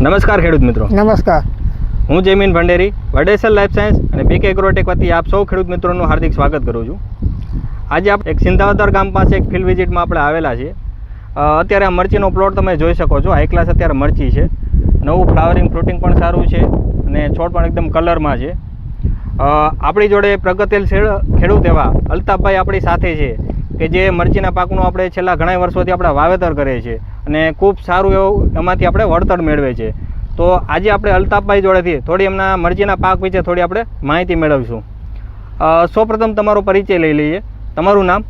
નમસ્કાર ખેડૂત મિત્રો. નમસ્કાર. હું જયમીન ભંડેરી વડેસર લાઈફ સાયન્સ અને બીકે એગ્રોટેક વતી આપ સૌ ખેડૂત મિત્રોનું હાર્દિક સ્વાગત કરું છું. આજે આપણે એક સિંધાવદર ગામ પાસે એક ફિલ્ડ વિઝિટમાં આપણે આવેલા છીએ. અત્યારે આ મરચીનો પ્લોટ તમે જોઈ શકો છો. હાઈ ક્લાસ અત્યારે મરચી છે. નવું ફ્લાવરિંગ ફ્રૂટિંગ પણ સારું છે અને છોડ પણ એકદમ કલરમાં છે. આપણી જોડે પ્રગતિલ શેડ- ખેડૂત એવા અલ્તાફભાઈ આપણી સાથે છે. કે જે મરચીના પાકનું આપણે છેલ્લા ઘણા વર્ષોથી આપણે વાવેતર કરીએ છીએ અને ખૂબ સારું એવું એમાંથી આપણે વળતર મેળવે છે. તો આજે આપણે અલ્તાફભાઈ જોડેથી થોડી એમના મરચીના પાક વિશે થોડી આપણે માહિતી મેળવીશું. સૌપ્રથમ તમારો પરિચય લઈ લઈએ. તમારું નામ?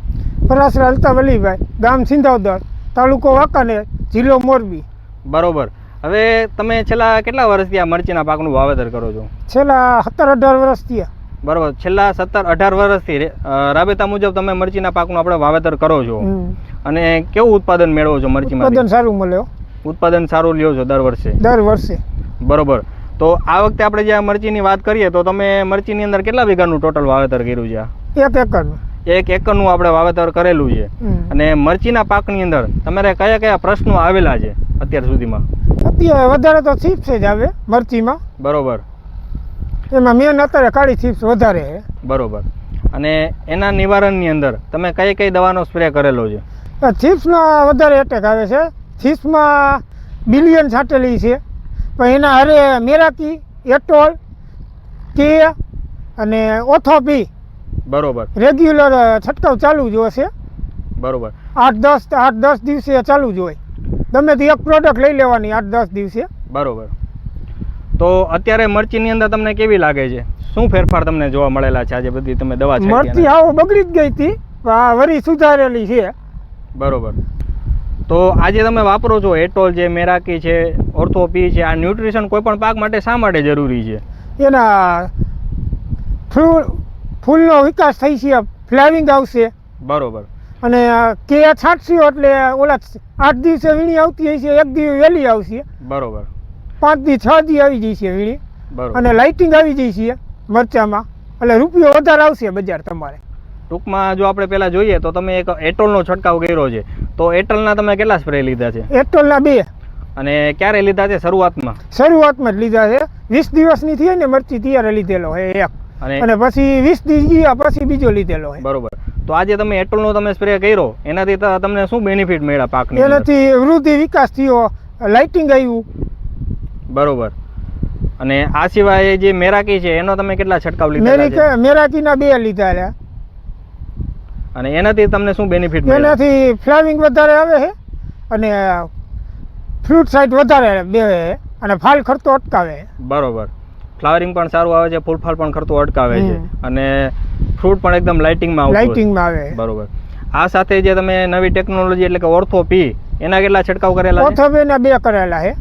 પરાસર અલ્તાફ અલીભાઈ ગામ સિંધાવદર તાલુકો વાંકાનેર જિલ્લો મોરબી. બરોબર. હવે તમે છેલ્લા કેટલા વર્ષથી આ મરચીના પાકનું વાવેતર કરો છો? છેલ્લા સત્તર અઢાર વર્ષ થયા. બરોબર. છેલ્લા સત્તર અઢાર વર્ષથી રાબેતા મુજબ તમે મરચીના પાકનું આપણે વાવેતર કરો છો. અને કેવું ઉત્પાદન મેળવો છો મરચીમાં ઉત્પાદન સારું મળ્યો. ઉત્પાદન સારું લ્યો છો દર વર્ષે? દર વર્ષે. બરોબર. તો આ વખતે આપણે જે મરચીની વાત કરીએ તો તમે મરચીની અંદર કેટલા વીઘાનું ટોટલ વાવેતર કર્યું છે એક એકરનું. એક એકરનું આપણે વાવેતર કરેલું છે. અને મરચીના પાકની અંદર તમારે કયા કયા પ્રશ્નો આવેલા છે અત્યાર સુધીમાં? અત્યારે વધારે તો ચીપ્સ જ આવે મરચીમાં. બરોબર. એમાં મેન અત્યારે કાળી ચીપ્સ વધારે છે. બરોબર. અને એના નિવારણની અંદર તમે કઈ કઈ દવાનો સ્પ્રે કરેલો છે? ચીપ્સમાં વધારે એટેક આવે છે. ચીપ્સમાં બિલિયન છાંટેલી છે. પણ એના હારે મેરાકી એટોલ કે અને ઓથોપી બરોબર. રેગ્યુલર છંટકાવ ચાલુ જ હશે બરોબર. આઠ દસ આઠ દસ દિવસે ચાલુ જ હોય. તમે તો એક પ્રોડક્ટ લઈ લેવાની આઠ દસ દિવસે. બરોબર. તો અત્યારે મરચીની અંદર તમને કેવી લાગે છે? શું ફેરફાર તમને જોવા મળેલા છે? આજે બધી તમે દવા મરચી આવો બગડી જ ગઈ હતી. આ વરી સુધારેલી છે. બરોબર. તો આજે તમે વાપરો છો એટોલ છે મેરાકી છે ઓર્થોપી છે આ ન્યુટ્રિશન કોઈ પણ પાક માટે શા માટે જરૂરી છે? એના ફૂલ ફૂલનો વિકાસ થઈ છે ફ્લાવિંગ આવશે. બરોબર. અને કે છાંટશું એટલે ઓલા આઠ દિવસે વીણી આવતી હોય છે એક દિવસ વહેલી આવશે. બરોબર. પાંચ દી છ દી આવી જઈ છે વીણી. અને લાઇટિંગ આવી જઈ છે મરચામાં. એટલે રૂપિયો વધારે આવશે બજાર તમારે. ટૂંકમાં જો આપણે પેલા જોઈએ તો તમે એક એટોલનો છંટકાવ કર્યો છે. તો એટોલના તમે કેટલા સ્પ્રે લીધા છે? એટોલના બે. અને ક્યારે લીધા છે? શરૂઆતમાં? શરૂઆતમાં જ લીધા છે. વીસ દિવસની થઈ ને મરચી ત્યારે લીધેલો હોય એક. અને પછી વીસ દિવસ ગયા પછી બીજો લીધેલો હોય બરોબર. તો આજે તમે એટોલનો તમે સ્પ્રે કર્યો એનાથી તમને શું બેનિફિટ મળ્યા પાક એનાથી વૃદ્ધિ વિકાસ થયો લાઇટિંગ આવ્યું બરોબર. અને આ સિવાય જે મેરાકી છે એનો તમે કેટલા છંટકાવ લીધા છે? મેરી મેરાકીના બે લીધા છે અને એનાથી તમને શું બેનિફિટ એનાથી ફ્લાવરિંગ વધારે આવે છે અને ફ્રૂટ સાઇઝ વધારે બે અને ફાલ ખર્ચો અટકાવે બરોબર. ફ્લાવરિંગ પણ સારું આવે છે ફૂલફાલ પણ ખર્ચો અટકાવે છે. અને ફ્રૂટ પણ એકદમ લાઇટિંગમાં આવે લાઇટિંગમાં આવે. બરોબર. આ સાથે જે તમે નવી ટેકનોલોજી એટલે કે ઓર્થો પી એના કેટલા છંટકાવ કરેલા ઓથોબેના બે કરેલા છે.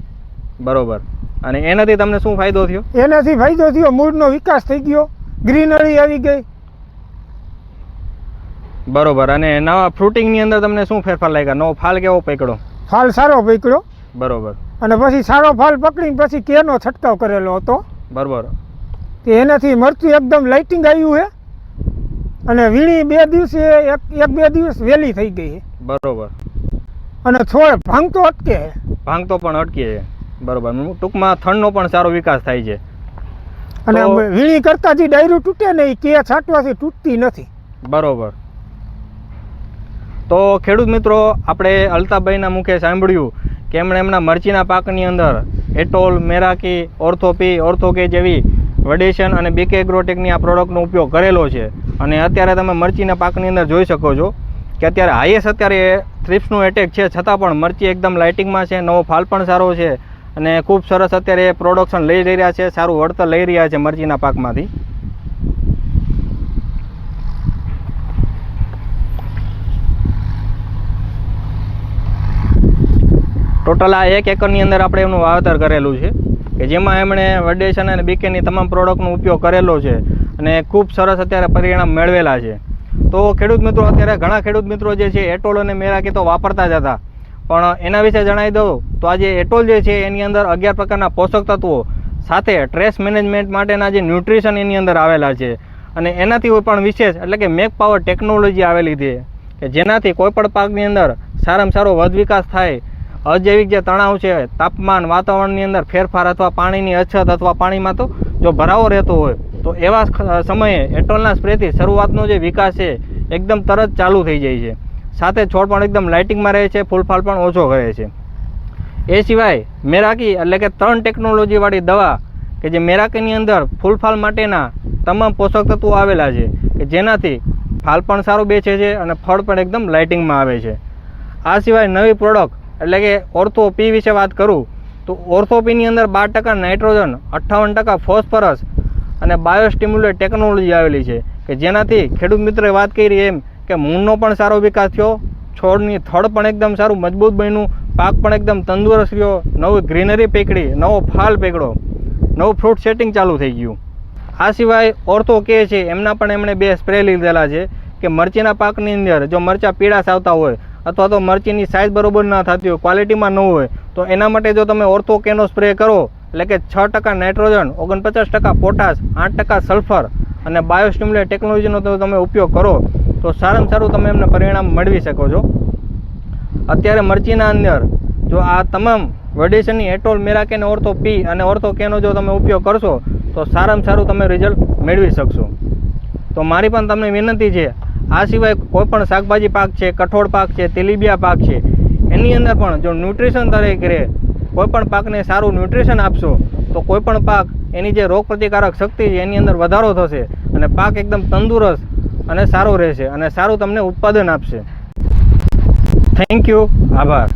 બરોબર. અને એનાથી તમને શું ફાયદો થયો? એનાથી ફાયદો થયો મૂળનો વિકાસ થઈ ગયો ગ્રીનરી આવી ગઈ. બરોબર અને નવા ફ્રૂટિંગની અંદર તમને શું ફેરફાર લાગ્યા? નવો ફાલ કેવો પકડો ફાલ સારો પકડ્યો. બરોબર. અને પછી સારો ફાલ પકડીને પછી કેનો છંટકાવ કરેલો હતો. બરોબર. તે એનાથી મરચું એકદમ લાઇટિંગ આવ્યું છે અને વીણી બે દિવસે એક એક બે દિવસ વહેલી થઈ ગઈ છે બરોબર. અને છોડ ભાંગતો અટકે ભાંગતો પણ અટકે છે બરોબર. ટૂંકમાં થણનો પણ સારો વિકાસ થાય છે. અને વીણી કરતા જે ડાયરું તૂટે ને એ કે છાંટવાથી તૂટતી નથી. બરોબર. તો ખેડૂત મિત્રો આપણે અલ્તાભાઈના મુખે સાંભળ્યું કે એમણે એમના મરચીના પાકની અંદર એટોલ મેરાકી ઓર્થોપી ઓર્થોકે જેવી વડેશન અને બીકે એગ્રોટેકની આ પ્રોડક્ટનો ઉપયોગ કરેલો છે. અને અત્યારે તમે મરચીના પાકની અંદર જોઈ શકો છો કે અત્યારે હાઈએસ્ટ અત્યારે થ્રિપ્સનું એટેક છે. છતાં પણ મરચી એકદમ લાઇટિંગમાં છે નવો ફાલ પણ સારો છે. અને ખૂબ સરસ અત્યારે પ્રોડક્શન લઈ રહ્યા છે, સારું વળતર લઈ રહ્યા છે મરચીના પાકમાંથી. ટોટલ આ એક એકરની અંદર આપણે એમનું વાવેતર કરેલું છે, કે જેમાં એમણે વડેશન અને બીકેની તમામ પ્રોડક્ટનો ઉપયોગ કરેલો છે અને ખૂબ સરસ અત્યારે પરિણામ મેળવેલા છે. તો ખેડૂત મિત્રો, અત્યારે ઘણા ખેડૂત મિત્રો જે છે, એટોલ અને મેરાકી તો વાપરતા જ હતા. પણ એના વિશે જણાવી દઉં તો આ જે એટોલ જે છે એની અંદર અગિયાર પ્રકારના પોષક તત્વો સાથે ટ્રેસ મેનેજમેન્ટ માટેના જે ન્યુટ્રિશન એની અંદર આવેલા છે. અને એનાથી પણ વિશેષ એટલે કે મેક પાવર ટેકનોલોજી આવેલી છે કે જેનાથી કોઈપણ પાકની અંદર સારામાં સારો વધ વિકાસ થાય. અજૈવિક જે તણાવ છે, તાપમાન, વાતાવરણની અંદર ફેરફાર અથવા પાણીની અછત અથવા પાણીમાં તો જો ભરાવો રહેતો હોય, તો એવા સમયે એટોલના સ્પ્રેથી શરૂઆતનો જે વિકાસ છે, એકદમ તરત ચાલુ થઈ જાય છે. સાથે છોડ પણ એકદમ લાઇટિંગમાં રહે છે ફૂલફાલ પણ ઓછો કરે છે. એ સિવાય મેરાકી એટલે કે ત્રણ ટેકનોલોજીવાળી દવા કે જે મેરાકીની અંદર ફૂલફાલ માટેના તમામ પોષક તત્વો આવેલા છે, કે જેનાથી ફાલ પણ સારું બેસે છે અને ફળ પણ એકદમ લાઇટિંગમાં આવે છે. આ સિવાય નવી પ્રોડક્ટ એટલે કે ઓર્થો પી વિશે વાત કરું, તો ઓર્થોપીની અંદર બાર ટકા નાઇટ્રોજન અઠ્ઠાવન ટકા ફોસ્ફરસ અને બાયોસ્ટિમ્યુલેટ ટેકનોલોજી આવેલી છે, કે જેનાથી ખેડૂત મિત્રોએ વાત કરી એમ કે મૂળનો પણ સારો વિકાસ થયો, છોડની થડ પણ એકદમ સારું મજબૂત બન્યું, પાક પણ એકદમ તંદુરસ્ત રહ્યો, નવી ગ્રીનરી પેકડી નવો ફાલ પેકડો નવું ફ્રૂટ સેટિંગ ચાલુ થઈ ગયું. આ સિવાય ઓર્થો કે છે, એમના પણ એમણે બે સ્પ્રે લીધેલા છે કે મરચીના પાકની અંદર જો મરચાં પીળાશ આવતા હોય અથવા તો મરચીની સાઇઝ બરોબર ના થતી હોય, ક્વોલિટીમાં ન હોય, તો એના માટે જો તમે ઓર્થો કેનો સ્પ્રે કરો, એટલે કે છ ટકા નાઇટ્રોજન, ઓગણપચાસ ટકા પોટાશ, આઠ ટકા સલ્ફર અને બાયોસ્ટિમ્યુલેટ ટેકનોલોજીનો તમે ઉપયોગ કરો તો સારામાં સારું તમે એમને પરિણામ મેળવી શકો છો. અત્યારે મરચીના અંદર જો આ તમામ વડેશનની એટોલ મેરાકેન ઓર્થો પી અને ઓર્થો કેનો જો તમે ઉપયોગ કરશો, તો સારામાં સારું તમે રિઝલ્ટ મેળવી શકશો. તો મારી પણ તમને વિનંતી છે, આ સિવાય કોઈપણ શાકભાજી પાક છે, કઠોળ પાક છે, તેલીબિયા પાક છે, એની અંદર પણ જો ન્યુટ્રિશન તરીકે કોઈપણ પાકને સારું ન્યુટ્રિશન આપશો, તો કોઈપણ પાક એની જે રોગ પ્રતિકારક શક્તિ છે, એની અંદર વધારો થશે અને પાક એકદમ તંદુરસ્ત અને સારું રહેશે અને સારું તમને ઉત્પાદન આપશે. થેન્ક યુ આભાર.